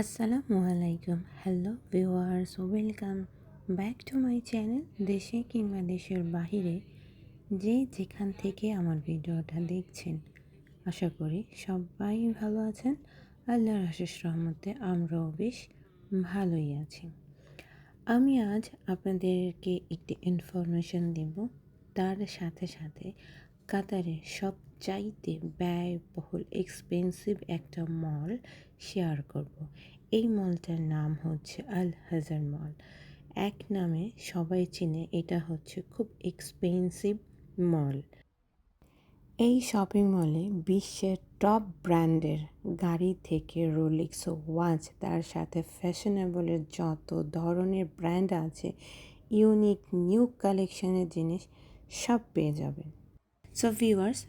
আসসালামু আলাইকুম। Hello viewers welcome back to my channel দেশে কিংবা দেশের বাহিরে যে যেখান থেকে আমার ভিডিওটা দেখছেন, আশা করি সবাই ভালো আছেন। আল্লাহর আশিস রহমতে আমরাও বেশ ভালোই আছি। আমি আজ আপনাদেরকে একটি ইনফরমেশন দেব। তার সাথে সাথে কাতারের সবচাইতে ব্যয়বহুল এক্সপেন্সিভ একটা মল শেয়ার করব। এই মলটার নাম হচ্ছে আল হাজার মল এক নামে সবাই চিনে, এটা হচ্ছে খুব এক্সপেন্সিভ মল এই শপিং মলে বিশ্বের টপ ব্র্যান্ডের গাড়ি থেকে রোলিক্স ওয়াচ তার সাথে ফ্যাশনেবলের যত ধরনের ব্র্যান্ড আছে ইউনিক নিউ কালেকশনের জিনিস সব পেয়ে যাবেন সো ভিউয়ার্স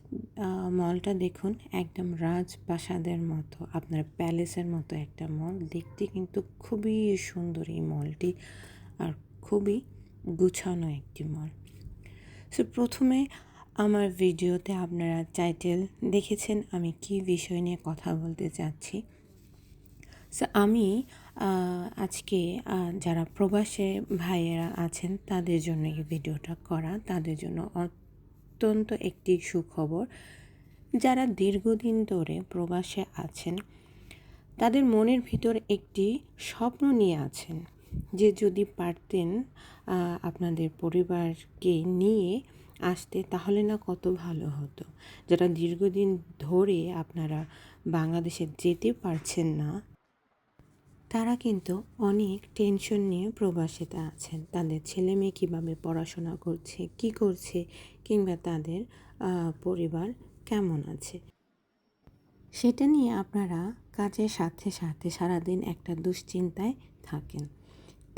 মলটা দেখুন একদম রাজপ্রাসাদের মতো, আপনার প্যালেসের মতো একটা মল দেখতে কিন্তু খুবই সুন্দর এই মলটি আর খুবই গুছানো একটি মল সো প্রথমে আমার ভিডিওতে আপনারা টাইটেল দেখেছেন, আমি কি বিষয় নিয়ে কথা বলতে চাচ্ছি। সো আমি আজকে যারা প্রবাসে ভাইয়েরা আছেন, তাদের জন্য এই ভিডিওটা করা। তাদের জন্য অত্যন্ত একটি সুখবর। যারা দীর্ঘদিন ধরে প্রবাসে আছেন, তাদের মনের ভিতর একটি স্বপ্ন নিয়ে আছেন যে যদি পারতেন আপনাদের পরিবারকে নিয়ে আসতে তাহলে না কত ভালো হতো। যারা দীর্ঘদিন ধরে আপনারা বাংলাদেশে যেতে পারছেন না, তারা কিন্তু অনেক টেনশন নিয়ে প্রবাসীতে আছেন। তাদের ছেলে মেয়ে কীভাবে পড়াশোনা করছে, কি করছে, কিংবা তাদের পরিবার কেমন আছে? সেটা নিয়ে আপনারা কাজের সাথে সাথে সারাদিন একটা দুশ্চিন্তায় থাকেন।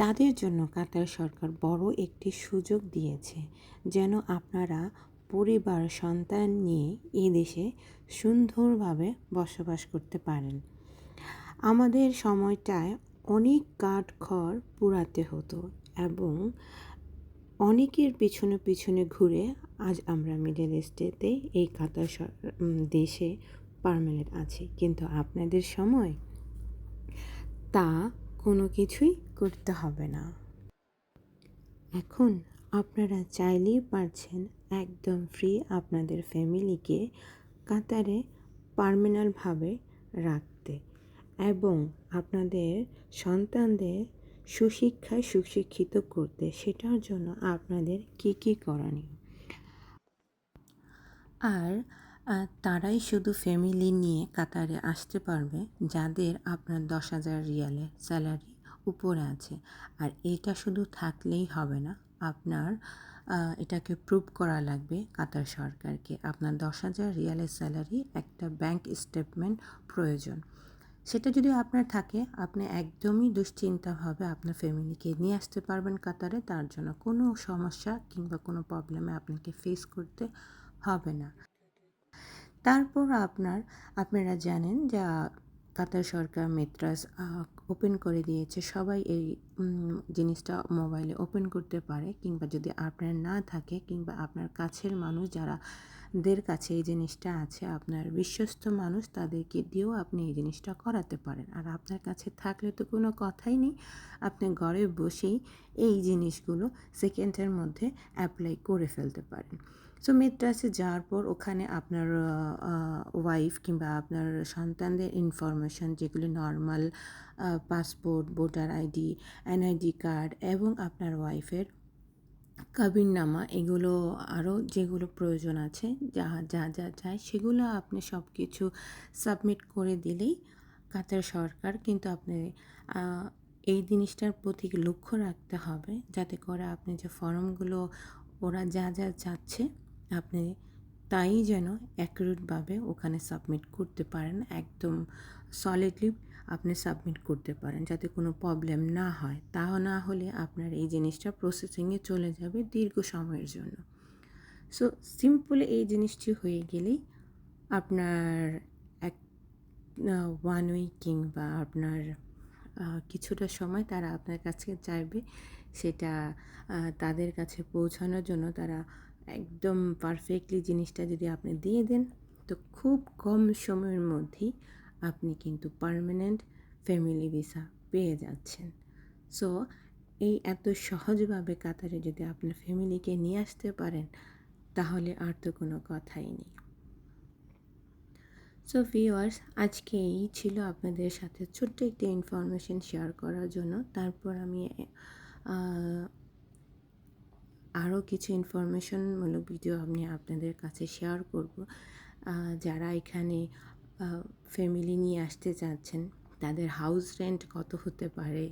তাদের জন্য কাতার সরকার বড় একটি সুযোগ দিয়েছে যেন আপনারা পরিবার, সন্তান নিয়ে এই দেশে সুন্দরভাবে বসবাস করতে পারেন। আমাদের সময়টায় অনেক কাঠ খড় পুরাতে হতো এবং অনেকের পিছনে পিছনে ঘুরে আজ আমরা মিডল ইস্টেতে এই কাতার দেশে পারমানেন্ট আছি। কিন্তু আপনাদের সময় তা কোনো কিছুই করতে হবে না। এখন আপনারা চাইলেই পারছেন একদম ফ্রি আপনাদের ফ্যামিলিকে কাতারে পারমানেন্টভাবে রাখতে এবং আপনাদের সন্তানদের সুশিক্ষায় সুশিক্ষিত করতে সেটার জন্য আপনাদের কী কী করণীয়? আর তারাই শুধু ফ্যামিলি নিয়ে কাতারে আসতে পারবে, যাদের আপনার দশ হাজার রিয়ালের স্যালারি উপরে আছে। আর এটা শুধু থাকলেই হবে না, আপনার এটাকে প্রুভ করা লাগবে কাতার সরকারকে। আপনার দশ হাজার রিয়ালের স্যালারি একটা ব্যাংক স্টেটমেন্ট প্রয়োজন। সেটা যদি আপনার থাকে, আপনি একদমই দুশ্চিন্তাভাবে আপনার ফ্যামিলিকে নিয়ে আসতে পারবেন কাতারে, তার জন্য কোনো সমস্যা কিংবা কোনো প্রবলেমে আপনাকে ফেস করতে হবে না। তারপর আপনার, আপনারা জানেন যা কাতার সরকার মেত্রাস ওপেন করে দিয়েছে। সবাই এই জিনিসটা মোবাইলে ওপেন করতে পারে কিংবা যদি আপনার না থাকে কিংবা আপনার কাছের মানুষ যারা দের কাছে এই জিনিসটা আছে, আপনার বিশ্বস্ত মানুষ তাদেরকে দিয়েও আপনি এই জিনিসটা করাতে পারেন। আর আপনার কাছে থাকলে তো কোনো কথাই নেই। আপনি ঘরে বসেই এই জিনিসগুলো সেকেন্ডের মধ্যে অ্যাপ্লাই করে ফেলতে পারেন। সো মেট্রাসে যাওয়ার পর ওখানে আপনার ওয়াইফ কিংবা আপনার সন্তানদের ইনফরমেশান যেগুলি normal passport voter ID NID card এবং আপনার ওয়াইফের কাবিননামা এগুলো আরও যেগুলো প্রয়োজন আছে, যা যা যা চায় সেগুলো আপনি সব কিছু সাবমিট করে দিলেই কাতার সরকার কিন্তু আপনি এই জিনিসটার প্রতি লক্ষ্য রাখতে হবে। যাতে করে আপনি যে ফর্মগুলো ওরা যা যা চাচ্ছে আপনি তাই যেন অ্যাকুরেটভাবে ওখানে সাবমিট করতে পারেন, একদম সলিডলি আপনি সাবমিট করতে পারেন যাতে কোনো প্রবলেম না হয়। তা না হলে আপনার এই জিনিসটা প্রসেসিংয়ে চলে যাবে দীর্ঘ সময়ের জন্য। সো সিম্পল এই জিনিসটি হয়ে গেলেই আপনার এক ওয়ান উইক কিংবা আপনার কিছুটা সময় তারা আপনার কাছে চাইবে সেটা তাদের কাছে পৌঁছানোর জন্য তারা একদম পারফেক্টলি জিনিসটা যদি আপনি দিয়ে দেন, তো খুব কম সময়ের মধ্যেই আপনি কিন্তু পারমানেন্ট ফ্যামিলি ভিসা পেয়ে যাচ্ছেন। সো এই এত সহজভাবে কাতারে যদি আপনার ফ্যামিলিকে নিয়ে আসতে পারেন, তাহলে আর তো কোনো কথাই নেই। সো ভিওয়ার্স আজকে এই ছিল আপনাদের সাথে ছোট্ট একটি ইনফরমেশন শেয়ার করার জন্য। তারপর আমি আরও কিছু ইনফরমেশনমূলক ভিডিও আমি আপনাদের কাছে শেয়ার করব। যারা এখানে ফ্যামিলি নিয়ে আসতে চাচ্ছেন, তাদের হাউস রেন্ট কত হতে পারে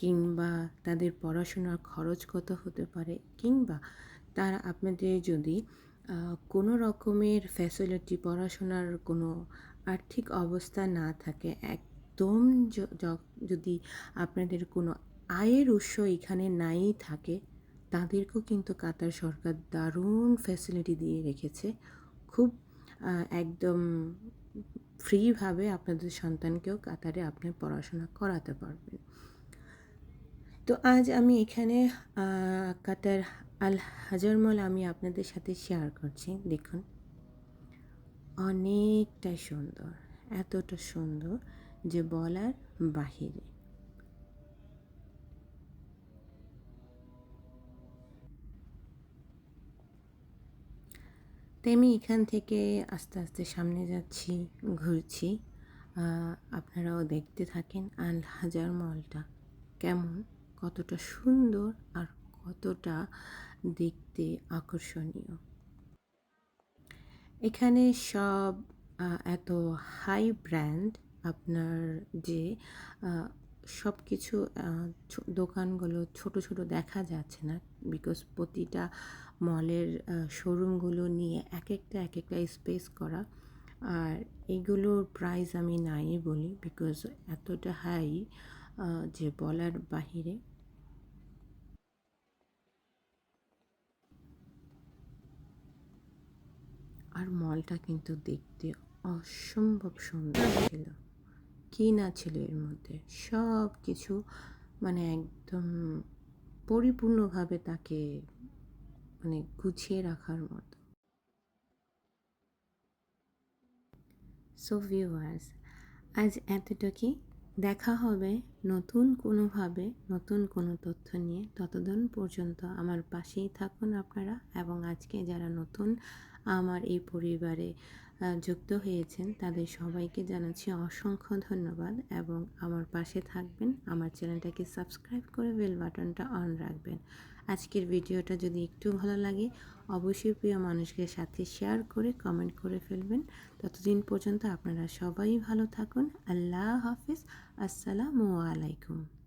কিংবা তাদের পড়াশোনার খরচ কত হতে পারে কিংবা তারা আপনাদের যদি কোনো রকমের ফ্যাসিলিটি পড়াশোনার কোনো আর্থিক অবস্থা না থাকে, একদম যদি আপনাদের কোনো আয়ের উৎস এখানে নাই থাকে তাদেরকেও কিন্তু কাতার সরকার দারুণ ফ্যাসিলিটি দিয়ে রেখেছে। খুব একদম ফ্রিভাবে আপনাদের সন্তানকেও কাতারে আপনি পড়াশোনা করাতে পারবেন। তো আজ আমি এখানে কাতার আল হাজারমল আমি আপনাদের সাথে শেয়ার করছি। দেখুন অনেকটা সুন্দর, এতটা সুন্দর যে বলার বাহিরে। আমি এখান থেকে আস্তে আস্তে সামনে যাচ্ছি, ঘুরছি। আপনারাও দেখতে থাকেন আল হাজার মলটা কেমন, কতটা সুন্দর আর কতটা দেখতে আকর্ষণীয়। এখানে সব এত হাই ব্র্যান্ড আপনার যে সব কিছু দোকানগুলো ছোট ছোট দেখা যাচ্ছে না। বিকজ প্রতিটা মলের শোরুমগুলো নিয়ে এক একটা এক একটা স্পেস করা। আর এগুলোর প্রাইস আমি নাই বলি বিকজ এতটা হাই যে বলার বাহিরে। আর মলটা কিন্তু দেখতে অসম্ভব সুন্দর ছিল। কি না ছিল এর মধ্যে? সব কিছু মানে একদম পরিপূর্ণভাবে তাকে মানে গুছিয়ে রাখার মতো। সো ভিউয়ার্স আজ এতটুকুই। দেখা হবে নতুন কোনোভাবে, নতুন কোনো তথ্য নিয়ে। ততদিন পর্যন্ত আমার পাশেই থাকুন আপনারা এবং আজকে যারা নতুন আমার এই পরিবারে যুক্ত হয়েছেন, তাদের সবাইকে জানাচ্ছি অসংখ্য ধন্যবাদ এবং আমার পাশে থাকবেন। আমার চ্যানেলটাকে সাবস্ক্রাইব করে বেল বাটনটা অন রাখবেন। আজকের ভিডিওটা যদি একটু ভালো লাগে, অবশ্যই প্রিয় মানুষকে সাথে শেয়ার করে কমেন্ট করে ফেলবেন। ততদিন পর্যন্ত আপনারা সবাই ভালো থাকুন। আল্লাহ হাফিজ। আসসালামু আলাইকুম।